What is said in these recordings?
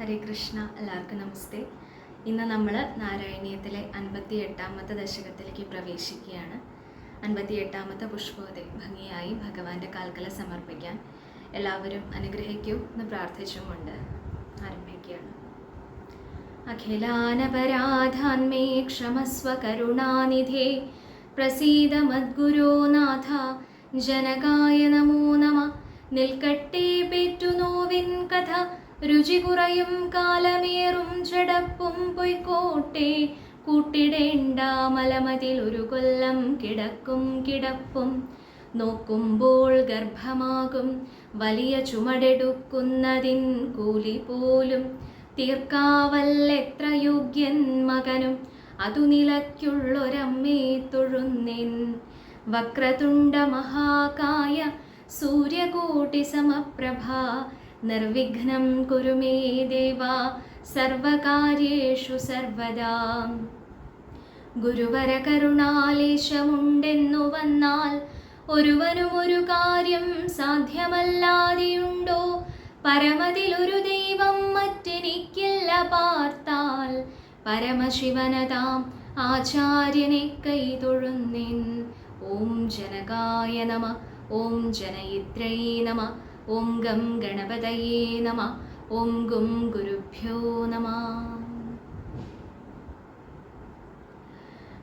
ഹരേ കൃഷ്ണ എല്ലാവർക്കും നമസ്തേ. ഇന്ന് നമ്മൾ നാരായണീയത്തിലെ അൻപത്തി എട്ടാമത്തെ ദശകത്തിലേക്ക് പ്രവേശിക്കുകയാണ്. അൻപത്തി എട്ടാമത്തെ പുഷ്പോദയ ഭംഗിയായി ഭഗവാന്റെ കാൽക്കല സമർപ്പിക്കാൻ എല്ലാവരും അനുഗ്രഹിക്കൂ എന്ന് പ്രാർത്ഥിച്ചുകൊണ്ട് ആരംഭിക്കുകയാണ്. അഖിലാനപരാധാന്മേ ക്ഷമസ്വ കരുണാനിധേ പ്രസീത മദ്ഗുരോ നാഥ ജനകായ നമോ നമ. നിൽക്കട്ടെ പെറ്റുനോവിൻ കഥ. രുചി കുറയും കാലമേറും ചടപ്പും പൊയ്ക്കോട്ടെ. കൂട്ടിടേണ്ട മലമതിൽ ഒരു കൊല്ലം കിടക്കും കിടപ്പും. നോക്കുമ്പോൾ ഗർഭമാകും വലിയ ചുമടെടുക്കുന്നതിൻ കൂലി പോലും. തീർക്കാവല്ലെത്ര യോഗ്യൻ മകനും അതു നിലയ്ക്കുള്ളൊരമ്മേ തൊഴുന്നിൻ. വക്രതുണ്ട മഹാകായ സൂര്യകോട്ടി സമപ്രഭ നിർവിഘ്നം കുരു മേ ദേവ സർവകാര്യേഷു സർവദാ. ഗുരുവര കരുണാലേശമുണ്ടെന്നു വന്നാൽ ഒരുവനും ഒരു കാര്യം സാധ്യമല്ലാതെയുണ്ടോ? പരമതിലൊരു ദൈവം മറ്റെനിക്കില്ല പാർത്താൽ പരമശിവനതാം ആചാര്യനെ കൈതൊഴുന്നിൻ. ഓം ജനകായ നമ ഓം ജനയിത്രൈ നമ. ഓം ഗം ഗണപതയേ നമ. ഓം ഗും ഗുരുഭ്യോ നമ.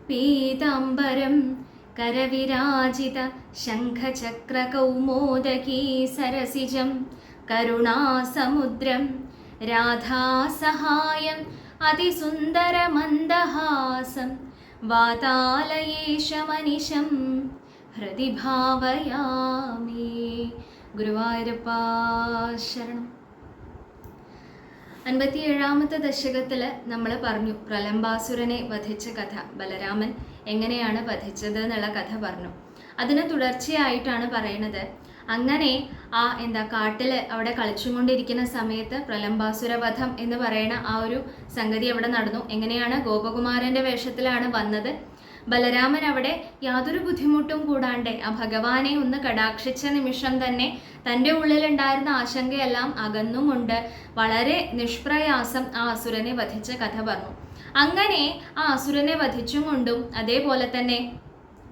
പീതാംബരം കരവിരാജിത ശംഖചക്രകൗമോദകീ സരസിജം. കരുണാസമുദ്രം രാധാസഹായം അതിസുന്ദരമന്ദഹാസം. വാതാലയേശമനിശം ഹൃദി ഭാവയാമി ഗുരുവായൂരപ്പാ ശരണം. അൻപത്തിയേഴാമത്തെ ദശകത്തിൽ നമ്മൾ പറഞ്ഞു പ്രലംബാസുരനെ വധിച്ച കഥ. ബലരാമൻ എങ്ങനെയാണ് വധിച്ചത് എന്നുള്ള കഥ പറഞ്ഞു. അതിന് തുടർച്ചയായിട്ടാണ് പറയണത്. അങ്ങനെ ആ എന്താ കാട്ടിൽ അവിടെ കളിച്ചുകൊണ്ടിരിക്കുന്ന സമയത്ത് പ്രലംബാസുര വധം എന്ന് പറയുന്ന ആ ഒരു സംഗതി അവിടെ നടന്നു? എങ്ങനെയാണ് ഗോപകുമാരന്റെ വേഷത്തിലാണ് വന്നത്? ബലരാമൻ അവിടെ യാതൊരു ബുദ്ധിമുട്ടും കൂടാണ്ട് ആ ഭഗവാനെ ഒന്ന് കടാക്ഷിച്ച നിമിഷം തന്നെ തന്റെ ഉള്ളിലുണ്ടായിരുന്ന ആശങ്കയെല്ലാം അകന്നുകൊണ്ട് വളരെ നിഷ്പ്രയാസം ആ അസുരനെ വധിച്ച കഥ പറഞ്ഞു. അങ്ങനെ ആ അസുരനെ വധിച്ചും കൊണ്ടും അതേപോലെ തന്നെ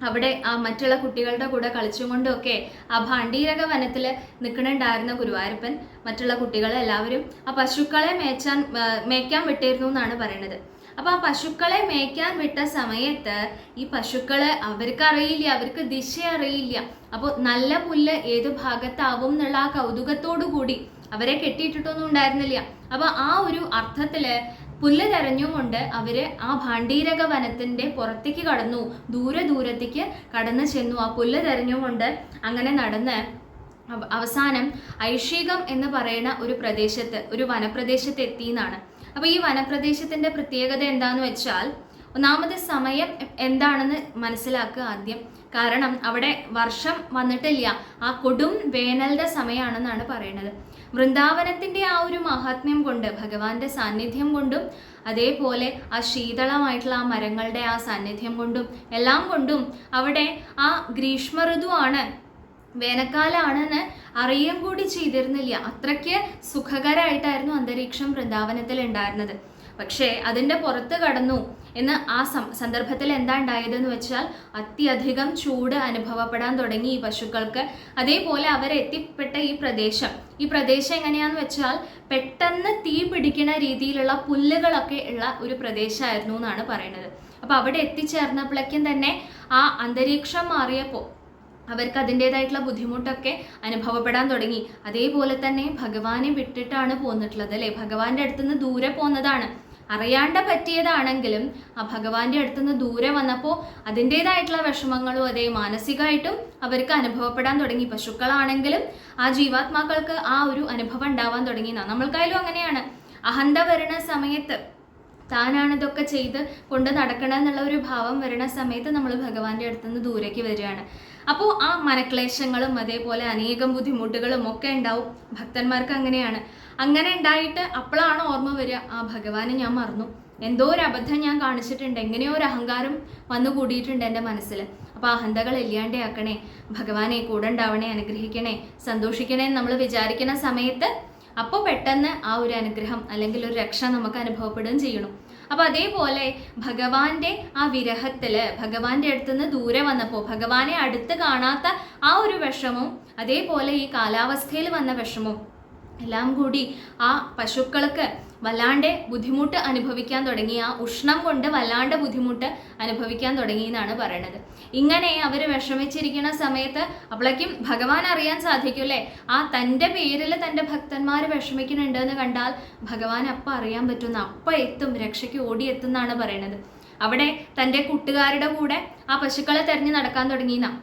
അവിടെ ആ മറ്റുള്ള കുട്ടികളുടെ കൂടെ കളിച്ചുകൊണ്ടൊക്കെ ആ ഭാണ്ഡീരക വനത്തിൽ നിൽക്കണുണ്ടായിരുന്ന ഗുരുവായൂരപ്പൻ മറ്റുള്ള കുട്ടികളെല്ലാവരും ആ പശുക്കളെ മേച്ചാൻ മേയ്ക്കാൻ വിട്ടിരുന്നു എന്നാണ് പറയുന്നത് അപ്പൊ ആ പശുക്കളെ മേയ്ക്കാൻ വിട്ട സമയത്ത് ഈ പശുക്കളെ അവർക്ക് അറിയില്ല അവർക്ക് ദിശ അറിയില്ല. അപ്പോൾ നല്ല പുല്ല് ഏത് ഭാഗത്താവും എന്നുള്ള ആ കൗതുകത്തോടു കൂടി അവരെ കെട്ടിയിട്ടിട്ടൊന്നും ഉണ്ടായിരുന്നില്ല. അപ്പൊ ആ ഒരു അർത്ഥത്തിൽ പുല്ല് തെരഞ്ഞുകൊണ്ട് അവർ ആ ഭാണ്ഡീരക വനത്തിന്റെ പുറത്തേക്ക് കടന്നു ദൂരെ ദൂരത്തേക്ക് കടന്നു ചെന്നു. ആ പുല്ല് തെരഞ്ഞുകൊണ്ട് അങ്ങനെ നടന്ന് അവസാനം ഐഷികം എന്ന് പറയുന്ന ഒരു പ്രദേശത്ത് ഒരു വനപ്രദേശത്ത് എത്തി എന്നാണ് അപ്പൊ ഈ വനപ്രദേശത്തിന്റെ പ്രത്യേകത എന്താന്ന് വെച്ചാൽ ഒന്നാമത് സമയം എന്താണെന്ന് മനസ്സിലാക്കുക ആദ്യം. കാരണം അവിടെ വർഷം വന്നിട്ടില്ല. ആ കൊടും വേനലിന്റെ സമയമാണെന്നാണ് പറയുന്നത് വൃന്ദാവനത്തിന്റെ ആ ഒരു മഹാത്മ്യം കൊണ്ട് ഭഗവാന്റെ സാന്നിധ്യം കൊണ്ടും അതേപോലെ ആ ശീതളമായിട്ടുള്ള ആ മരങ്ങളുടെ ആ സാന്നിധ്യം കൊണ്ടും എല്ലാം കൊണ്ടും അവിടെ ആ ഗ്രീഷ്മ ഋതുവാണ് വേനൽക്കാലാണെന്ന് അറിയുകയും കൂടി ചെയ്തിരുന്നില്ല. അത്രയ്ക്ക് സുഖകരമായിട്ടായിരുന്നു അന്തരീക്ഷം വൃന്ദാവനത്തിൽ ഉണ്ടായിരുന്നത് പക്ഷേ അതിന്റെ പുറത്ത് കടന്നു എന്ന് ആ സന്ദർഭത്തിൽ എന്താ ഉണ്ടായതെന്ന് വെച്ചാൽ അത്യധികം ചൂട് അനുഭവപ്പെടാൻ തുടങ്ങി ഈ പശുക്കൾക്ക്. അതേപോലെ അവരെത്തിപ്പെട്ട ഈ പ്രദേശം. ഈ പ്രദേശം എങ്ങനെയാന്ന് വെച്ചാൽ പെട്ടെന്ന് തീ പിടിക്കുന്ന രീതിയിലുള്ള പുല്ലുകളൊക്കെ ഉള്ള ഒരു പ്രദേശമായിരുന്നു എന്നാണ് പറയുന്നത്. അപ്പോൾ അവിടെ എത്തിച്ചേർന്നപ്പോഴേക്കും തന്നെ ആ അന്തരീക്ഷം മാറിയപ്പോൾ അവർക്ക് അതിന്റെതായിട്ടുള്ള ബുദ്ധിമുട്ടൊക്കെ അനുഭവപ്പെടാൻ തുടങ്ങി. അതേപോലെ തന്നെ ഭഗവാനെ വിട്ടിട്ടാണ് പോന്നിട്ടുള്ളത് അല്ലേ? ഭഗവാന്റെ അടുത്തുനിന്ന് ദൂരെ പോന്നതാണ്. അറിയാണ്ട് പറ്റിയതാണെങ്കിലും ആ ഭഗവാന്റെ അടുത്തുനിന്ന് ദൂരെ വന്നപ്പോൾ അതിന്റെതായിട്ടുള്ള വിഷമങ്ങളും അതേ മാനസികമായിട്ടും അവർക്ക് അനുഭവപ്പെടാൻ തുടങ്ങി. പശുക്കളാണെങ്കിലും ആ ജീവാത്മാക്കൾക്ക് ആ ഒരു അനുഭവം ഉണ്ടാവാൻ തുടങ്ങി. നമ്മൾക്കായാലും അങ്ങനെയാണ്. അഹന്ത വരുന്ന സമയത്ത് താനാണ് ഇതൊക്കെ ചെയ്ത് കൊണ്ട് നടക്കണം എന്നുള്ള ഒരു ഭാവം വരുന്ന സമയത്ത് നമ്മൾ ഭഗവാന്റെ അടുത്തുനിന്ന് ദൂരേക്ക് വരികയാണ്. അപ്പോൾ ആ മനക്ലേശങ്ങളും അതേപോലെ അനേകം ബുദ്ധിമുട്ടുകളും ഒക്കെ ഉണ്ടാവും. ഭക്തന്മാർക്ക് അങ്ങനെയാണ്. അങ്ങനെ ഉണ്ടായിട്ട് അപ്പോഴാണ് ഓർമ്മ വരിക. ആ ഭഗവാനെ ഞാൻ മറന്നു. എന്തോ ഒരു അബദ്ധം ഞാൻ കാണിച്ചിട്ടുണ്ട്. എങ്ങനെയോ ഒരു അഹങ്കാരം വന്നു കൂടിയിട്ടുണ്ട് എന്റെ മനസ്സിൽ. അപ്പോൾ അഹന്തകൾ ഇല്ലാണ്ടാക്കണേ ഭഗവാനെ കൂടെ ഉണ്ടാവണേ അനുഗ്രഹിക്കണേ സന്തോഷിക്കണേ നമ്മൾ വിചാരിക്കുന്ന സമയത്ത് അപ്പോൾ പെട്ടെന്ന് ആ ഒരു അനുഗ്രഹം അല്ലെങ്കിൽ ഒരു രക്ഷ നമുക്ക് അനുഭവപ്പെടുകയും ചെയ്യണം. അപ്പൊ അതേപോലെ ഭഗവാന്റെ ആ വിരഹത്തിൽ ഭഗവാന്റെ അടുത്ത് നിന്ന് ദൂരെ വന്നപ്പോൾ ഭഗവാനെ അടുത്ത് കാണാത്ത ആ ഒരു വിഷമവും അതേപോലെ ഈ കാലാവസ്ഥയിൽ വന്ന വിഷമവും എല്ലാം കൂടി ആ പശുക്കൾക്ക് വല്ലാണ്ട് ബുദ്ധിമുട്ട് അനുഭവിക്കാൻ തുടങ്ങി. ആ ഉഷ്ണം കൊണ്ട് വല്ലാണ്ട് ബുദ്ധിമുട്ട് അനുഭവിക്കാൻ തുടങ്ങി എന്നാണ് പറയണത്. ഇങ്ങനെ അവർ വിഷമിച്ചിരിക്കുന്ന സമയത്ത് അപ്പോഴേക്കും ഭഗവാൻ അറിയാൻ സാധിക്കൂലേ ആ തന്റെ പേരിൽ തന്റെ ഭക്തന്മാർ വിഷമിക്കുന്നുണ്ട് എന്ന് കണ്ടാൽ ഭഗവാൻ അപ്പം അറിയാൻ പറ്റുന്ന അപ്പം എത്തും രക്ഷയ്ക്ക് ഓടിയെത്തും എന്നാണ് പറയണത്. അവിടെ തന്റെ കൂട്ടുകാരുടെ കൂടെ ആ പശുക്കളെ തെരഞ്ഞു നടക്കാൻ തുടങ്ങിയെന്നാണ്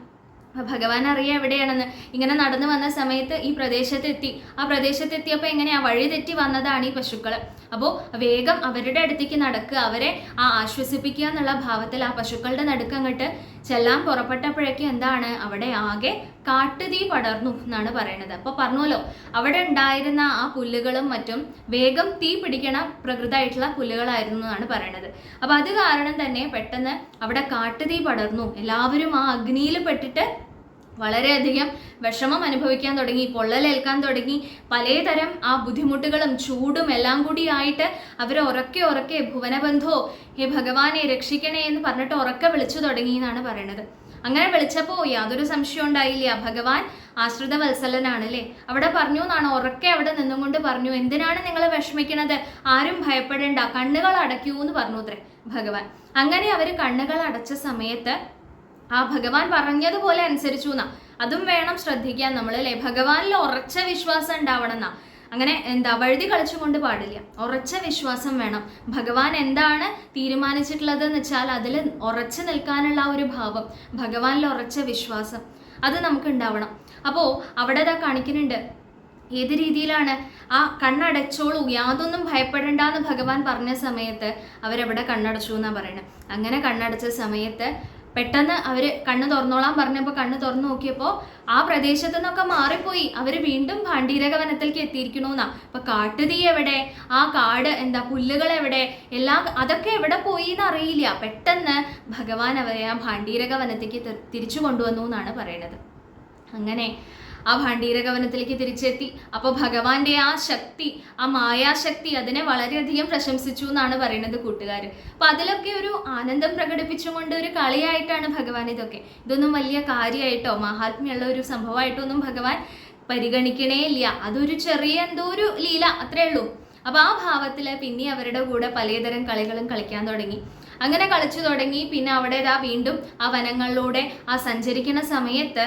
അപ്പൊ ഭഗവാൻ അറിയാം എവിടെയാണെന്ന്. ഇങ്ങനെ നടന്നു വന്ന സമയത്ത് ഈ പ്രദേശത്തെത്തി. ആ പ്രദേശത്തെത്തിയപ്പോൾ എങ്ങനെയാ? വഴി തെറ്റി വന്നതാണ് ഈ പശുക്കൾ അപ്പോൾ വേഗം അവരുടെ അടുത്തേക്ക് നടക്കുക. അവരെ ആ ആശ്വസിപ്പിക്കുക എന്നുള്ള ഭാവത്തിൽ ആ പശുക്കളുടെ നടുക്ക് അങ്ങോട്ട് ചെല്ലാൻ പുറപ്പെട്ടപ്പോഴേക്കും എന്താണ്? അവിടെ ആകെ കാട്ടുതീ പടർന്നു എന്നാണ് പറയുന്നത്. അപ്പോൾ പറഞ്ഞല്ലോ അവിടെ ഉണ്ടായിരുന്ന ആ പുല്ലുകളും മറ്റും വേഗം തീ പിടിക്കണ പ്രകൃതമായിട്ടുള്ള പുല്ലുകളായിരുന്നു എന്നാണ് പറയുന്നത് അപ്പോൾ അത് കാരണം തന്നെ പെട്ടെന്ന് അവിടെ കാട്ടുതീ പടർന്നു. എല്ലാവരും ആ അഗ്നിയിൽ പെട്ടിട്ട് വളരെയധികം വിഷമം അനുഭവിക്കാൻ തുടങ്ങി പൊള്ളലേൽക്കാൻ തുടങ്ങി. പലതരം ആ ബുദ്ധിമുട്ടുകളും ചൂടും എല്ലാം കൂടി ആയിട്ട് അവർ ഉറക്കെ ഉറക്കെ ഭുവനബന്ധോ ഹേ ഭഗവാനെ രക്ഷിക്കണേ എന്ന് പറഞ്ഞിട്ട് ഉറക്കെ വിളിച്ചു തുടങ്ങി എന്നാണ് പറയണത്. അങ്ങനെ വിളിച്ചപ്പോൾ യാതൊരു സംശയം ഉണ്ടായില്ല. ഭഗവാൻ ആശ്രിത വത്സലനാണ് അല്ലേ? അവിടെ പറഞ്ഞു എന്നാണ് ഉറക്കെ അവിടെ നിന്നുകൊണ്ട് പറഞ്ഞു എന്തിനാണ് നിങ്ങൾ വിഷമിക്കണത്? ആരും ഭയപ്പെടേണ്ട. കണ്ണുകൾ അടയ്ക്കൂ എന്ന് പറഞ്ഞു അത്രേ ഭഗവാൻ. അങ്ങനെ അവർ കണ്ണുകൾ അടച്ച സമയത്ത് ആ ഭഗവാൻ പറഞ്ഞതുപോലെ അനുസരിച്ചു എന്നാ അതും വേണം ശ്രദ്ധിക്കാൻ നമ്മൾ അല്ലേ ഭഗവാനിൽ ഉറച്ച വിശ്വാസം ഉണ്ടാവണം എന്നാ അങ്ങനെ എന്താ വഴുതി കളിച്ചുകൊണ്ട് പാടില്ല. ഉറച്ച വിശ്വാസം വേണം. ഭഗവാൻ എന്താണ് തീരുമാനിച്ചിട്ടുള്ളത് എന്ന് വെച്ചാൽ അതിൽ ഉറച്ചു നിൽക്കാനുള്ള ഒരു ഭാവം ഭഗവാനിൽ ഉറച്ച വിശ്വാസം അത് നമുക്ക് ഉണ്ടാവണം. അപ്പോൾ അവിടെ ഇതാ കാണിക്കുന്നുണ്ട് ഏത് രീതിയിലാണ്? ആ കണ്ണടച്ചോളൂ യാതൊന്നും ഭയപ്പെടണ്ടെന്ന് ഭഗവാൻ പറഞ്ഞ സമയത്ത് അവരവിടെ കണ്ണടച്ചു എന്നാണ് പറയുന്നത് അങ്ങനെ കണ്ണടച്ച സമയത്ത് പെട്ടെന്ന് അവർ കണ്ണ് തുറന്നോളാൻ പറഞ്ഞപ്പോൾ കണ്ണ് തുറന്നു നോക്കിയപ്പോൾ ആ പ്രദേശത്തു നിന്നൊക്കെ മാറിപ്പോയി. അവർ വീണ്ടും ഭാണ്ഡീരക വനത്തിലേക്ക് എത്തിയിരിക്കണമെന്നാ അപ്പൊ കാട്ടുതീ എവിടെ? ആ കാട് എന്താ? പുല്ലുകൾ എവിടെ? എല്ലാം അതൊക്കെ എവിടെ പോയി എന്ന് അറിയില്ല. പെട്ടെന്ന് ഭഗവാൻ അവരെ ആ ഭാണ്ഡീരക വനത്തേക്ക് തിരിച്ചു കൊണ്ടുവന്നു എന്നാണ് പറയണത്. അങ്ങനെ ആ ഭാണ്ഡീരകവനത്തിലേക്ക് തിരിച്ചെത്തി. അപ്പോൾ ഭഗവാന്റെ ആ ശക്തി ആ മായാശക്തി അതിനെ വളരെയധികം പ്രശംസിച്ചു എന്നാണ് പറയുന്നത് കൂട്ടുകാർ അപ്പൊ അതിലൊക്കെ ഒരു ആനന്ദം പ്രകടിപ്പിച്ചുകൊണ്ട് ഒരു കളിയായിട്ടാണ് ഭഗവാൻ ഇതൊക്കെ. ഇതൊന്നും വലിയ കാര്യമായിട്ടോ മഹാത്മ്യമുള്ള ഒരു സംഭവമായിട്ടൊന്നും ഭഗവാൻ പരിഗണിക്കണേ ഇല്ല. അതൊരു ചെറിയ എന്തോ ഒരു ലീല അത്രേ ഉള്ളൂ. അപ്പൊ ആ ഭാവത്തിൽ പിന്നെ അവരുടെ കൂടെ പലതരം കളികളും കളിക്കാൻ തുടങ്ങി. അങ്ങനെ കളിച്ചു തുടങ്ങി. പിന്നെ അവിടെ വീണ്ടും ആ വനങ്ങളിലൂടെ ആ സഞ്ചരിക്കുന്ന സമയത്ത്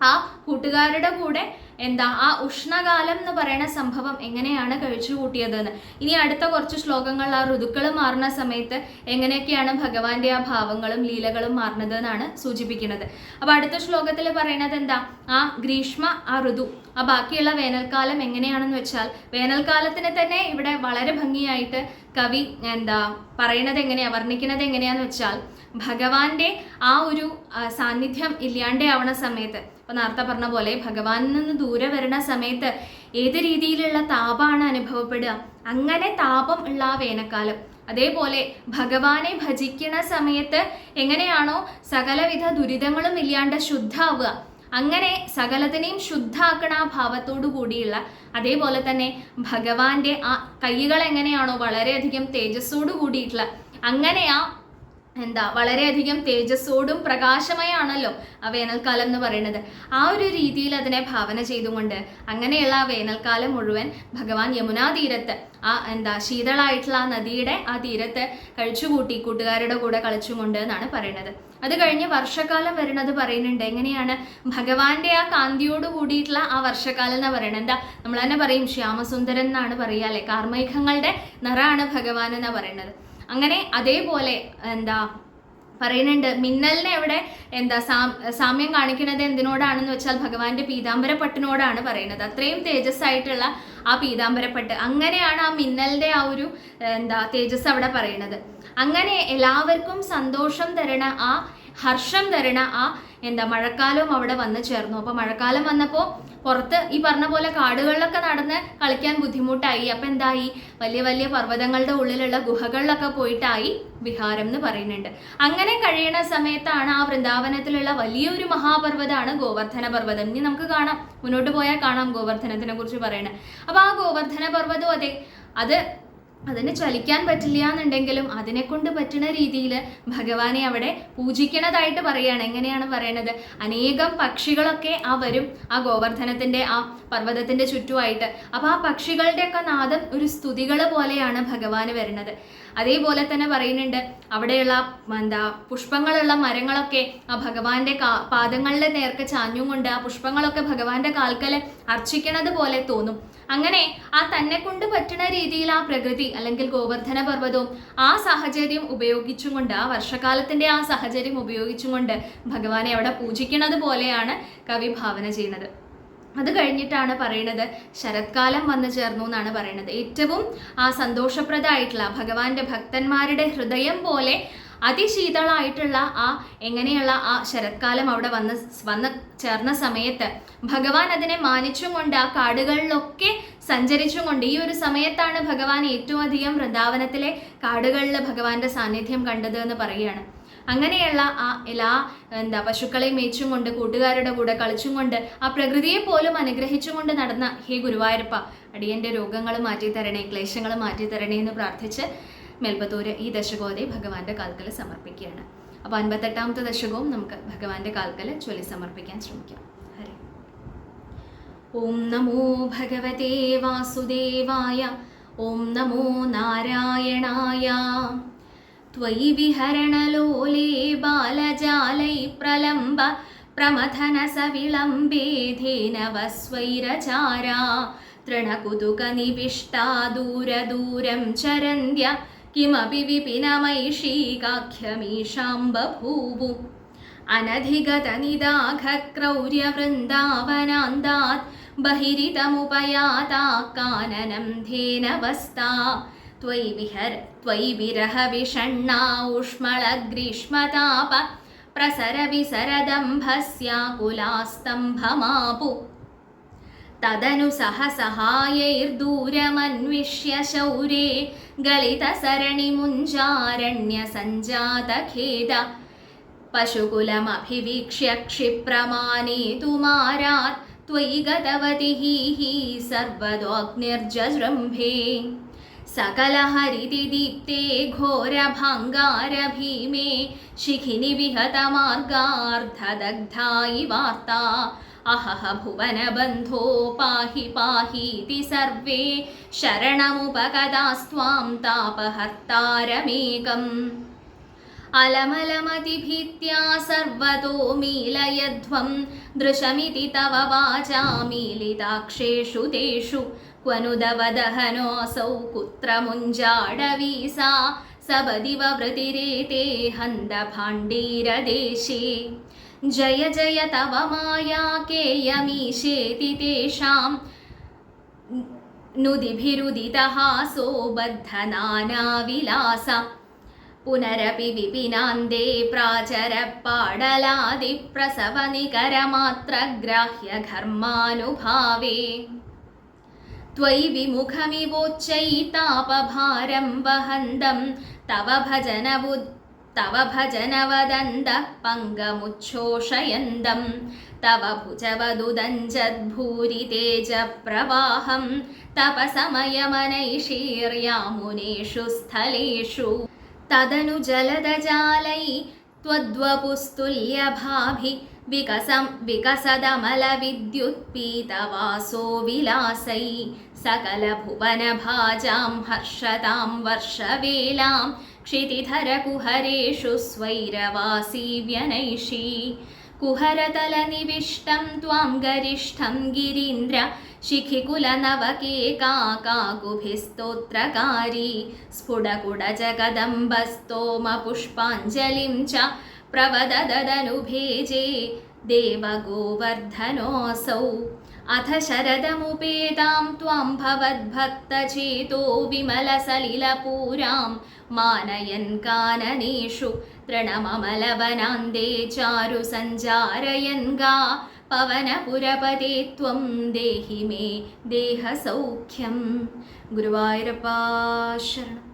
ആ കൂട്ടുകാരുടെ കൂടെ എന്താ ആ ഉഷ്ണകാലം എന്ന് പറയുന്ന സംഭവം എങ്ങനെയാണ് കഴിച്ചു കൂട്ടിയതെന്ന്. ഇനി അടുത്ത കുറച്ച് ശ്ലോകങ്ങൾ ആ ഋതുക്കൾ മാറുന്ന സമയത്ത് എങ്ങനെയൊക്കെയാണ് ഭഗവാന്റെ ആ ഭാവങ്ങളും ലീലകളും മാറുന്നത് എന്നാണ് സൂചിപ്പിക്കുന്നത്. അപ്പൊ അടുത്ത ശ്ലോകത്തിൽ പറയുന്നത് എന്താ ആ ഗ്രീഷ്മ ആ ഋതു ആ ബാക്കിയുള്ള വേനൽക്കാലം എങ്ങനെയാണെന്ന് വെച്ചാൽ വേനൽക്കാലത്തിന് തന്നെ ഇവിടെ വളരെ ഭംഗിയായിട്ട് കവി എന്താ പറയണത് എങ്ങനെയാ വർണിക്കുന്നത് എങ്ങനെയാന്ന് വെച്ചാൽ ഭഗവാന്റെ ആ ഒരു സാന്നിധ്യം ഇല്ലാണ്ടാവണ സമയത്ത് ഇപ്പൊ നേരത്തെ പറഞ്ഞ പോലെ ഭഗവാനിൽ നിന്ന് ദൂരെ വരുന്ന സമയത്ത് ഏത് രീതിയിലുള്ള താപമാണ് അനുഭവപ്പെടുക? അങ്ങനെ താപം ഉള്ള ആ വേനൽക്കാലം. അതേപോലെ ഭഗവാനെ ഭജിക്കുന്ന സമയത്ത് എങ്ങനെയാണോ സകലവിധ ദുരിതങ്ങളും ഇല്ലാണ്ട് ശുദ്ധാവുക. അങ്ങനെ സകലത്തിനെയും ശുദ്ധാക്കണ ആ ഭാവത്തോടു കൂടിയുള്ള അതേപോലെ തന്നെ ഭഗവാന്റെ ആ കൈകൾ എങ്ങനെയാണോ വളരെയധികം തേജസ്സോടു കൂടിയിട്ടുള്ള അങ്ങനെ ആ എന്താ വളരെയധികം തേജസ്സോടും പ്രകാശമയാണല്ലോ ആ വേനൽക്കാലം എന്ന് പറയുന്നത്. ആ ഒരു രീതിയിൽ അതിനെ ഭാവന ചെയ്തുകൊണ്ട് അങ്ങനെയുള്ള ആ വേനൽക്കാലം മുഴുവൻ ഭഗവാൻ യമുനാ തീരത്ത് ആ എന്താ ശീതളായിട്ടുള്ള ആ നദിയുടെ ആ തീരത്ത് കഴിച്ചുകൂട്ടി കൂട്ടുകാരുടെ കൂടെ കളിച്ചുകൊണ്ട് എന്നാണ് പറയുന്നത്. അത് കഴിഞ്ഞ് വർഷക്കാലം വരുന്നത് പറയുന്നുണ്ട്. എങ്ങനെയാണ്? ഭഗവാന്റെ ആ കാന്തിയോട് കൂടിയിട്ടുള്ള ആ വർഷക്കാലം എന്ന് പറയുന്നത്. എന്താ നമ്മൾ തന്നെ പറയും ശ്യാമസുന്ദരൻ എന്നാണ് പറയുക അല്ലെ? കാർമേഘങ്ങളുടെ നിറാണ് ഭഗവാൻ എന്ന് പറയുന്നത്. അങ്ങനെ അതേപോലെ എന്താ പറയുന്നുണ്ട് മിന്നലിനെ എവിടെ എന്താ സാമ്യം കാണിക്കുന്നത് എന്തിനോടാണെന്ന് വെച്ചാൽ ഭഗവാന്റെ പീതാംബരപ്പട്ടിനോടാണ് പറയുന്നത്. അത്രയും തേജസ്സായിട്ടുള്ള ആ പീതാംബരപ്പട്ട്. അങ്ങനെയാണ് ആ മിന്നലിന്റെ ആ ഒരു എന്താ തേജസ് അവിടെ പറയുന്നത്. അങ്ങനെ എല്ലാവർക്കും സന്തോഷം തരണ ആ ഹർഷം തരണ ആ എന്താ മഴക്കാലവും അവിടെ വന്നു ചേർന്നു. അപ്പോൾ മഴക്കാലം വന്നപ്പോൾ പുറത്ത് ഈ പറഞ്ഞ പോലെ കാടുകളിലൊക്കെ നടന്ന് കളിക്കാൻ ബുദ്ധിമുട്ടായി. അപ്പം എന്തായി? വലിയ വലിയ പർവതങ്ങളുടെ ഉള്ളിലുള്ള ഗുഹകളിലൊക്കെ പോയിട്ടായി വിഹാരം എന്ന് പറയുന്നുണ്ട്. അങ്ങനെ കഴിയണ സമയത്താണ് ആ വൃന്ദാവനത്തിലുള്ള വലിയൊരു മഹാപർവതമാണ് ഗോവർദ്ധന പർവതം. ഇനി നമുക്ക് കാണാം. മുന്നോട്ട് പോയാൽ കാണാം ഗോവർദ്ധനത്തിനെ കുറിച്ച് പറയണത്. അപ്പൊ ആ ഗോവർദ്ധന പർവതം അതെ അത് അതിന് ചലിക്കാൻ പറ്റില്ല എന്നുണ്ടെങ്കിലും അതിനെ കൊണ്ട് പറ്റുന്ന രീതിയിൽ ഭഗവാനെ അവിടെ പൂജിക്കണതായിട്ട് പറയുകയാണ്. എങ്ങനെയാണ് പറയണത്? അനേകം പക്ഷികളൊക്കെ ആ വരും ആ ഗോവർദ്ധനത്തിന്റെ ആ പർവതത്തിന്റെ ചുറ്റുമായിട്ട്. അപ്പൊ ആ പക്ഷികളുടെയൊക്കെ നാദം ഒരു സ്തുതികൾ പോലെയാണ് ഭഗവാന് വരുന്നത്. അതേപോലെ തന്നെ പറയുന്നുണ്ട് അവിടെയുള്ള എന്താ പുഷ്പങ്ങളുള്ള മരങ്ങളൊക്കെ ആ ഭഗവാന്റെ പാദങ്ങളുടെ നേർക്ക് ചാഞ്ഞും കൊണ്ട് ആ പുഷ്പങ്ങളൊക്കെ ഭഗവാന്റെ കാൽക്കൽ അർച്ചിക്കണത് പോലെ തോന്നും. അങ്ങനെ ആ തന്നെ കൊണ്ട് പറ്റുന്ന രീതിയിൽ ആ പ്രകൃതി അല്ലെങ്കിൽ ഗോവർദ്ധന പർവതവും ആ സാഹചര്യം ഉപയോഗിച്ചും കൊണ്ട് ആ വർഷകാലത്തിന്റെ ആ സാഹചര്യം ഉപയോഗിച്ചും കൊണ്ട് ഭഗവാനെ അവിടെ പൂജിക്കുന്നത് പോലെയാണ് കവി ഭാവന ചെയ്യുന്നത്. അത് കഴിഞ്ഞിട്ടാണ് പറയണത് ശരത്കാലം വന്നു ചേർന്നു എന്നാണ് പറയുന്നത് ഏറ്റവും ആ സന്തോഷപ്രദമായിട്ടുള്ള ഭഗവാന്റെ ഭക്തന്മാരുടെ ഹൃദയം പോലെ അതിശീതളായിട്ടുള്ള ആ എങ്ങനെയുള്ള ആ ശരത്കാലം അവിടെ വന്ന് വന്ന് ചേർന്ന സമയത്ത് ഭഗവാൻ അതിനെ മാനിച്ചും കൊണ്ട് ആ കാടുകളിലൊക്കെ സഞ്ചരിച്ചും കൊണ്ട് ഈ ഒരു സമയത്താണ് ഭഗവാൻ ഏറ്റവും അധികം വൃന്ദാവനത്തിലെ കാടുകളിൽ ഭഗവാന്റെ സാന്നിധ്യം കണ്ടത് എന്ന് പറയുകയാണ്. അങ്ങനെയുള്ള ആ എല്ലാ എന്താ പശുക്കളെ മേച്ചും കൊണ്ട് കൂട്ടുകാരുടെ കൂടെ കളിച്ചും കൊണ്ട് ആ പ്രകൃതിയെ പോലും അനുഗ്രഹിച്ചുകൊണ്ട് നടന്ന ഹേ ഗുരുവായൂരപ്പ അടിയന്റെ രോഗങ്ങൾ മാറ്റി തരണേ ക്ലേശങ്ങൾ മാറ്റി തരണേ എന്ന് പ്രാർത്ഥിച്ച് മേൽപ്പത്തൂര് ഈ ദശകോതെ ഭഗവാന്റെ കാൽക്കൽ സമർപ്പിക്കുകയാണ്. അപ്പോൾ അൻപത്തെട്ടാമത്തെ ദശകവും നമുക്ക് ഭഗവാന്റെ കാൽക്കൽ ചൊല്ലി സമർപ്പിക്കാൻ ശ്രമിക്കാം. ഹരേ. ഓം നമോ ഭഗവതേ വാസുദേവായ ഓം നമോ നാരായണായ त्वयि विहरणलोले बालजालै प्रलम्ब प्रमथनसविलम्बेधेनवस्वैरचारा तृणकुतुकनिविष्टा दूरदूरं चरन्त्य किमपि विपिनमैषीकाख्यमीशां बभूवु अनधिगतनिदाघक्रौर्यवृन्दावनान्दात् बहिरितमुपयाता काननं धेनवस्ता त्वयि विहर त्वयि विरहविषण्णा उष्मलग्रीष्मताप प्रसरविसरदम्भस्याकुलास्तम्भमापु तदनु सहसहायैर्दूरमन्विष्य शौरे गलितसरणिमुञ्जारण्यसञ्जातखेद पशुकुलमभिवीक्ष्य क्षिप्रमानेतुमारात् त्वयि गतवति हि हि सर्वदोऽग्निर्जृम्भे सकलहरितिदीप्ते घोरभाङ्गारभीमे शिखिनि विहतमार्गार्धदग्धा इवार्ता अहह भुवनबन्धो पाहि पाहीति सर्वे शरणमुपगदास्त्वां तापहर्तारमेकम् अलमलमतिभीत्या सर्वतो मीलयध्वं दृशमिति तव वाचा मीलिताक्षेषु तेषु क्वनुदवदहनोऽसौ कुत्र मुञ्जाडवीसा सबदिव वृतिरेते हन्दभाण्डीरदेशे जय जय तव माया केयमीशेति तेषां नुदिभिरुदितहासो बद्धनानाविलास पुनरपि विपिनान्दे प्राचरपाडलादिप्रसवनिकरमात्रग्राह्यघर्मानुभावे त्वयि विमुखमिवोच्चैतापभारं वहन्दं तव भजनबुद् तव भजनवदन्तः पङ्गमुच्छोषयन्दं तव भुजवदुदञ्जद्भूरि तेजप्रवाहं तपसमयमनैशीर्यामुनेषु स्थलेषु तदनु जलदजालै त्वद्वपुस्तुल्यभाभि विकसं विकसदमलविद्युत्पीतवासो विलासै सकलभुवनभाजां हर्षतां वर्षवेलां क्षितिधरकुहरेषु स्वैरवासी व्यनैषी कुहरतलनिविष्टं त्वां गरिष्ठं गिरीन्द्र शिखिकुलनवकेकाकाकुभिस्तोत्रकारी स्फुटकुडजगदम्बस्तोमपुष्पाञ्जलिं च प्रवदददनुभेजे देवगोवर्धनोऽसौ अथ शरदमुपेतां त्वां भवद्भक्तचेतो विमलसलिलपूरां मानयन् काननेषु तृणममलवनान्दे चारु सञ्जारयन् गा പവനപുരപതി ത്വം ദേഹി മേ ദേഹസൗഖ്യം ഗുരുവായൂരപ്പാ ശരണം